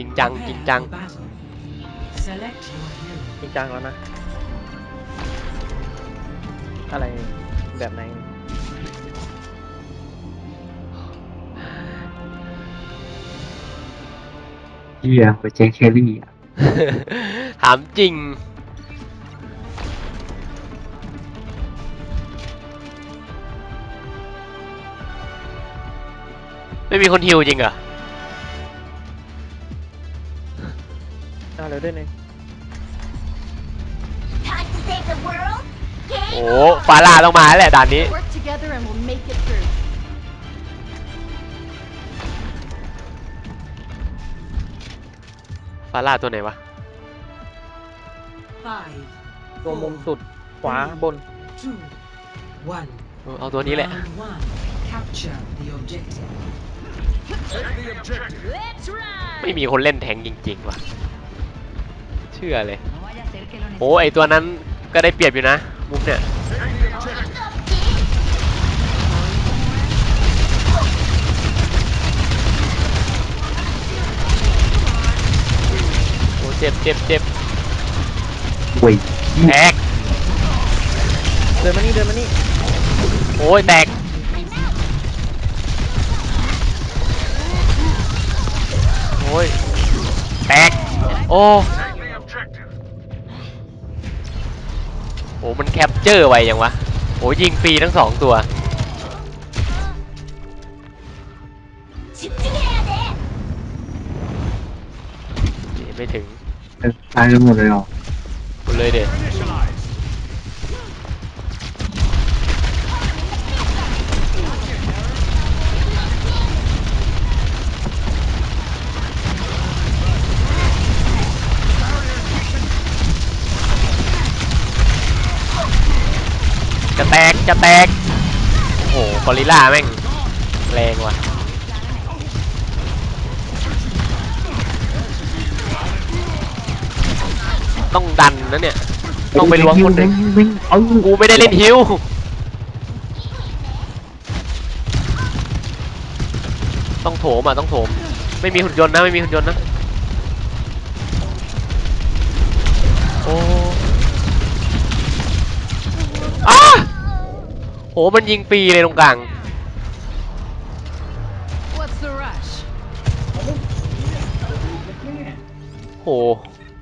จริงจังจริงจัง Select your hero. จริงจังแล้วนะ อะไรแบบไหนเฮียไปแจ็คแคลรี่อะถามจริง ไม่มีคนฮิวจริงเหรอ เลยด้วยเนี่ย Time to save the world? โอ้ฟาร่าต้องมาแล้วแหละด่านนี้ Work together and we'll make it through. ฟาร่าตัวไหนวะ Five, ตัวมุมสุดขวาบน two, one. เออเอาตัวนี้แหละ Round one. Capture the objective. Let's ride! ไม่มีคนเล่นแทงค์จริงๆว่ะเชื่อเลย โอ้ไอตัวนั้นก็ได้เปรียบอยู่นะ มุมเนี่ยโอ้เจ็บเจ็บเจ็บเว้ยแตกเดินมานี่เดินมานี่โอ้ยแตกโอ้ยแตกโอ้ โอ้มันแคปเจอร์ไวยังวะโอ้ยิงฟรีทั้งสองตัวไม่ถึงตายกันหมดเลยหรอหมดเลยเด็ด แตกจะแตก โอ้โหกอริลล่าแม่งแรงว่ะต้องดันนะเนี่ย ต้องไปล้วงคนหนึ่งวิ่งเอากูไม่ได้เล่นฮิวต้องโถมอะต้องโถม ไม่มีหุ่นยนต์นะไม่มีหุ่นยนต์นะโอ้อา มันยิงฟรีเลยตรงกลาง What's the rush? โห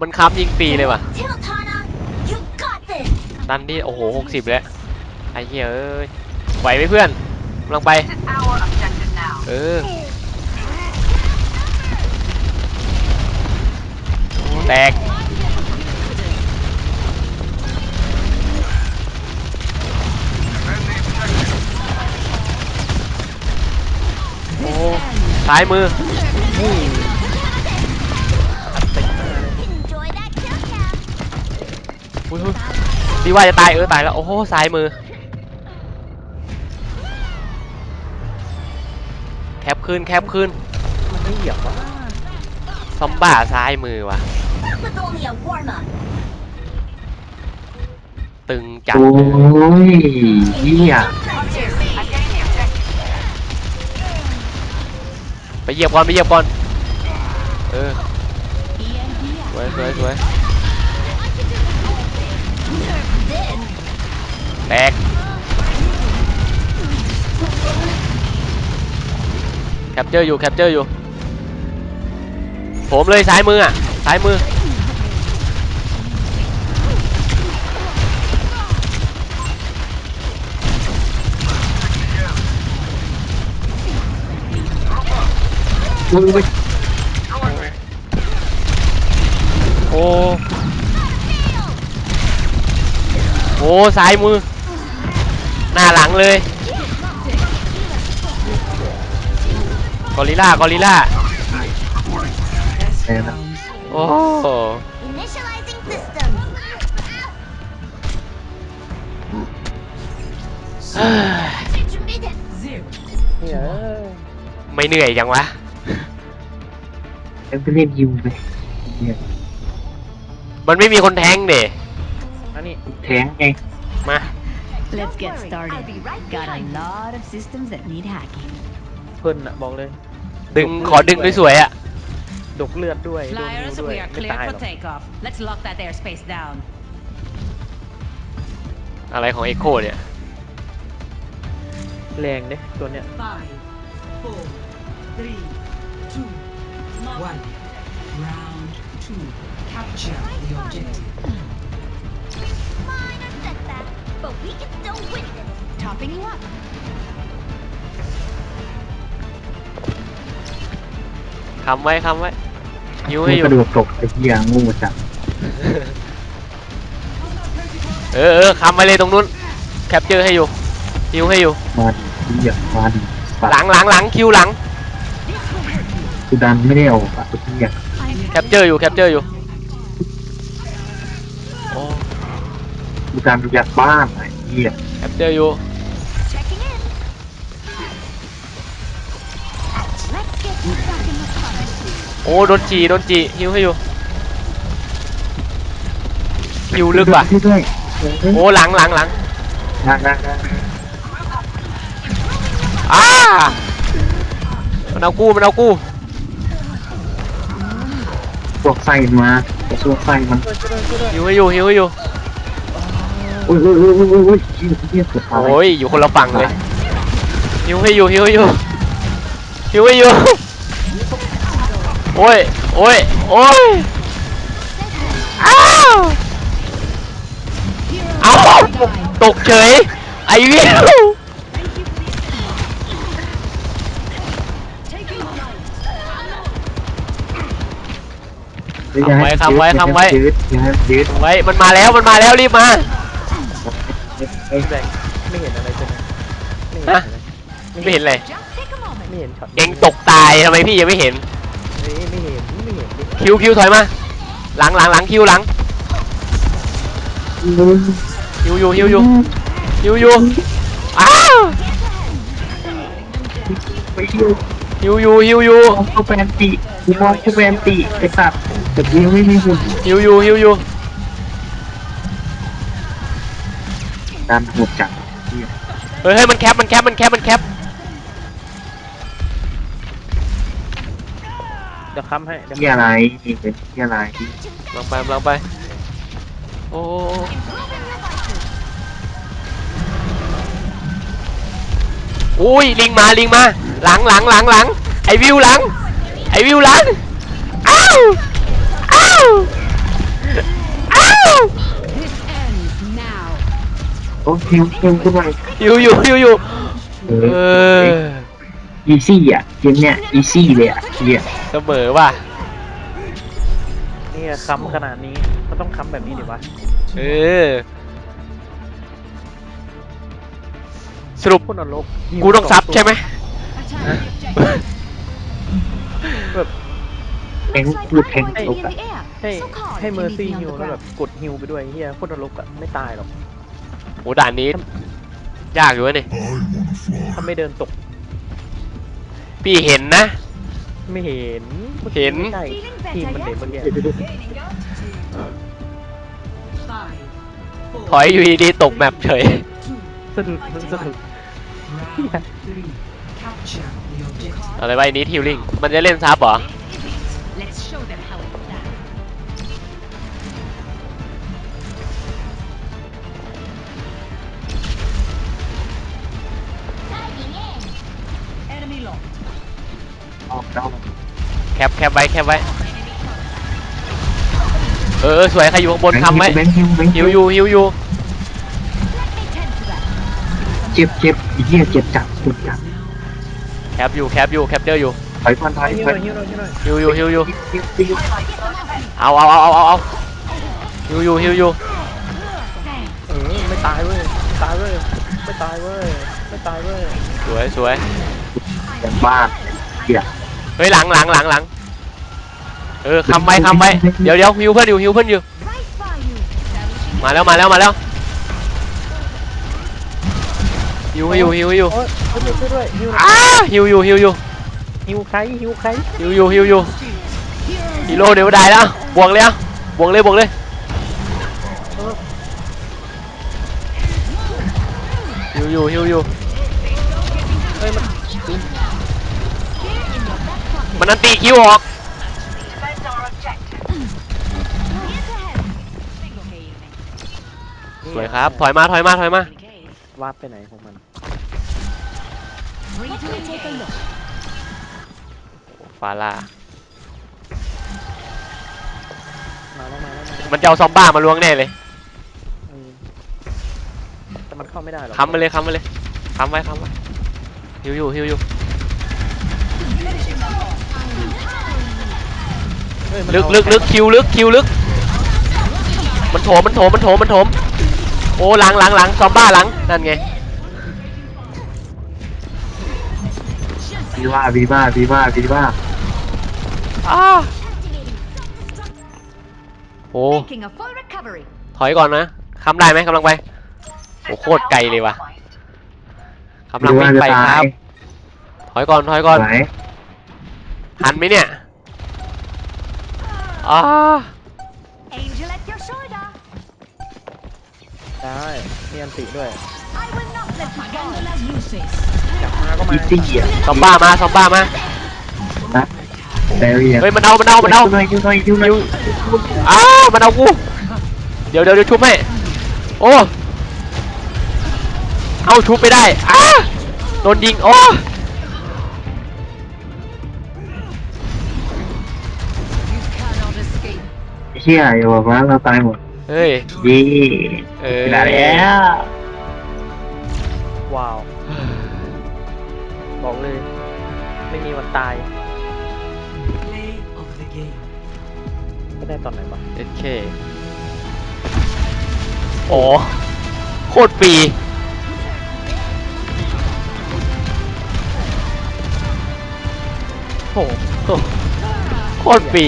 มันค้ำยิงฟรีเลยว่ะ Tilt, Hana! You got this! ดันที่โอ้โหหกสิบแล้ว ไอ้เหี้ยเอ้ย ไหวไหมเพื่อนกำลังไป เออ แตก ซ้ายมืออัดเต็มหน้าเลย Enjoy that kill cam! อุ้ยพี่ว่าจะตายเออตายแล้ว โอ้โหซ้ายมือ แคปคืนแคปคืนมันไม่เหยียบวะซอมบ้าซ้ายมือว่ะ That was only a warm-up. ตึงจัดโอ้เลยยเฮีย ไป เหยียบก่อนไปเหยียบก่อนเออสวยสวยสวยแตกแคปเจอร์อยู่แคปเจอร์อยู่ผมเลยซ้ายมืออะซ้ายมือ อ้ยอ้โอ้โอ้ซ้ายมือ หน้าหลังเลย กอริล่ากอริล่าโอ้โหไม่เหนื่อยยังวะ เอ็มไปเล่นยิวไปเฮียมันไม่มีคนแทงเดอันนี้แทงไงมา Let's get worry, started. I'll be right Got a behind you. lot of systems that need hacking. เพิ่นอะบอกเลยดึงขอดึงสวยๆอะดดกเลือดด้วยโดนฮิว Flyers, ด้วย we are ไม่ clear ตายหร for อก takeoff. Let's lock that airspace down. อะไรของเอ็กโคเนี่ยแรงเด้ตัวเนี้ย Five, four, three, two, one. Round two. Capture the objective. Minor setback, but we can still win this. Topping you up. คำไว้คำไว้หิวกูให้อยู่กระโดดตกไอ้เหี้ยงูจัดเออเออคำไว้เลยตรงนู้นแคปเจอร์ให้อยู่หิวให้อยู่มาดิเหี้ยมาดิสัตหลัว์งหลังหลังคิวหลัง กูดันไม่ได้ออกอะไอ้เหี้ยแคปเจอร์อยู่แคปเจอร์อยู่โอ้กูดันยัดบ้านไอ้เหี้ยแคปเจอร์อยู่ Checking in. Let's get stuck in the fun. โอ้โดนจีโดนจีหิวให้อยู่หิวลึกว่ะช่วยด้วยเออโอ้หลังหลังหลังได้ได้ได้อ้ามันเอากูมันเอากู พวกไส้มาพวกไส้มันหิวให้อยู่หิวให้อยู่โอ้ยโอ้ยโอ้ยโอ้ยโอ้ยเหี้ยเหี้ยเกือบตายโอ้ยอยู่คนละฝั่งเลยหิวให้อยู่หิวให้อยู่หิวให้อยู่โอ้ยโอ้ยโอ้ยอ้าวเอาตกเฉยไอวิ วยืดยืดไว้มันมาแล้วมันมาแล้วรีบมาไอ้แบงไม่เห็นอะไรใช่ไหมไม่เห็นฮะอะไรไม่เห็นเลย Just take a moment. ไม่เห็นช็อตเองตกตายทำไมพี่ยังไม่เห็นเฮ้ยไม่เห็นไม่เห็นดิคิวคิวถอยมาหลังหลังหลังคิวหลังคิวอยู่คิวอยู่คิวอยู่อ้าวไปเที่ยวคิวอยู่คิวอยู่มองเข้าไปอันติมองเข้าไปอันติไอ้สัตว์ แต่กูยังไม่มีหุ่นคิวอยู่คิวอยู่ดันหุ่นจังเหี้ยเฮ้ยเฮ้ยมันแคปมันแคปมันแคปมันแคปเดี๋ยวค้ำให้เดี๋ยวเหี้ยอะไรนี่เป็นเหี้ยอะไรลองไปลองไปโอ้อุ้ยลิงมาลิงมา หลังหลังหลังหลังไอวิวหลังไอวิวหลังอ้าว อ้าวอ้าว This ends now. โอ้คิวคิวขึ้นมาอยู่อยู่อยู่อยู่เอเออออีซี่อะเกมเนี้ยอีซี่เลยอะเหี้ยเสมอว่ะเนี่ยค้ำขนาดนี้มันต้องค้ำแบบนี้ดิวะเออสรุปคนนรกกูต้องซับใช่ไหม แบบ แทงพูดแทง Like ตก in อะ the air. ให้ So call ให้ if เมอ you ร์ซี่ need me on ฮิว the แล้วแบบ ground. กดฮิวไปด้วยเฮียคนนรกอะไม่ตายหรอกโหด่านนี้ ยากอยู่วะนี่ถ้าไม่เดินตก พี่เห็นนะ ไม่เห็นเห็นไม่ใช่ทีมมันเด็กเมื่อกี้ Five, ถอยอยู่ดีๆตกแมปเฉย two, สะดุดมันสะดุด round three. Capture the objective. อะไรวะไอ้นี้ทิวลิง มันจะเล่นซับเหรอ Let's show them how it's done. Diving in. Enemy locked. ออกแล้วแคปแคปไว้แคปไว้เออเออสวยใครอยู่ข้างบนคำไว้แบงค์ฮิวแบงค์ฮิวอยู่ฮิวอยู่ Let me tend to that. เจ็บเจ็บไอ้เหี้ยเจ็บจัดเจ็บจัดแคปอยู่แคปอยู่แคปเจอร์อยู่ ถอยก่อนถอยฮิวถหอน่ยอยฮิวหน่อยฮิวหน่อยฮิวอยู่ฮิวอยู่ฮิวฮิวเอาเอาเอาเอาเอาเอาฮิวอยู่ฮิวอยู่เออไม่ตายเว้ยไม่ตายเว้ยไม่ตายเว้ยไม่ตายเว้ยสวยสวยอย่างบ้านเหี้ยเฮ้ยหลังหลังหลังหลังเออคำไว้คำไว้เดี๋ยวเดี๋ยวฮิวเพื่อนอยู่ฮิวเพื่อนอยู่ Right by you. มาแล้วมาแล้วมาแล้วฮิวให้อยู่ฮิวให้อยู่โอ๊ยช่วยด้วยช่วยด้วยฮิวหน่อยอ้าฮิวอยู่ฮิวอยู่ ฮิวใครหิวใครหิวอยู่หิวอยู่ฮีโร่เดี๋ยวได้แล้วบวกเลยอะบวกเลยบวกเลยหิวอยู่หิวอยู่เฮ้ยมันมันนันตีคิวออกสวยครับ ถอยมาถอยมาถอยมาวาร์ไปไหนของมัน ฟาร่ามาแล้วมาแล้วมาแล้วมันจะเอาซอมบ้ามาล้วงแน่เลยเออแต่มันเข้าไม่ได้หรอกค้ำมาเลยค้ำมาเลยค้ำไว้ค้ำไว้ฮิวอยู่ฮิวอยู่ เฮ้ยมันลึกเอาลึกลึกคิวลึกคิวลึก มันโถมมันโถมมันโถมมันโถม โอ้หลังหลังหลังซอมบ้าหลังนั่นไง วีว่าวีว่าวีว่าวีว่า อ้าโอ้ Making a full recovery. ถอยก่อนนะค้ำได้ไหมกำลังไปโอ้โคตรไกลเลยว่ะกำลังวีวิ่ว่างจะไปตาครัยบถอยก่อนถอยก่อนไหวหันไหมเนี่ยอ้า Angel at your shoulder. ได้มีอันติด้วย I will not let you go. Handle as you say. อยากมาก็มาอีซี่อะซอมบ้ามาซอมบ้ามานะ แบรีอะเฮ้ยมันเอา มันเอา มันเอาคิวหน่อยคิวหน่อยคิวหน่อยอ้าวมันเอากู เดี๋ยวเดี๋ยวเดี๋ยวชุบให้ โอ้ เอาชุบไม่ได้อ้าโดนยิง โอ้ You cannot escape. เชี่ยอย่าบอกว่าเราตายหมดเฮ้ยดีเออ ได้แล้วว้าว บอกเลย ไม่มีวันตาย ได้ตอนไหนวะเอเคโอ้โคตรปี โอ้โคตรปี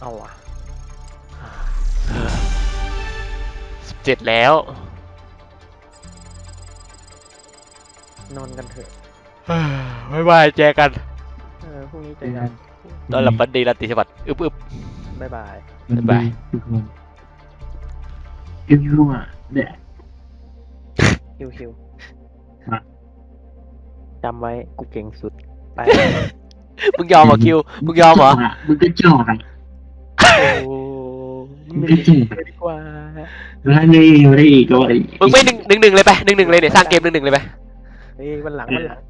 เอาว่ะสิบเจ็ดแล้ว นอนกันเถอะบ๊ายบายเจอกัน เออพรุ่งนี้เจอกัน ตอนหลับฝันดีราตรีสวัสดิ์อึบอึบ บ๊ายบายบ๊ายบายทุกคนคิวคิวอะเนี่ยคิวคิวอะจำไว้กูเก่งสุด ไป มึงยอมเหรอคิว มึงยอมเหรอ มึงก็จอกอะโอ้มึงก็จอกดีกว่า แล้วนี่อยู่ได้อีกก็อีกมึงไม่หนึ่งหนึ่งหนึ่งเลยไปหนึ่งหนึ่งเลยเนี่ยสร้างเกมหนึ่งหนึ่งเลยไป เฮ้ยวันหลังวันหลัง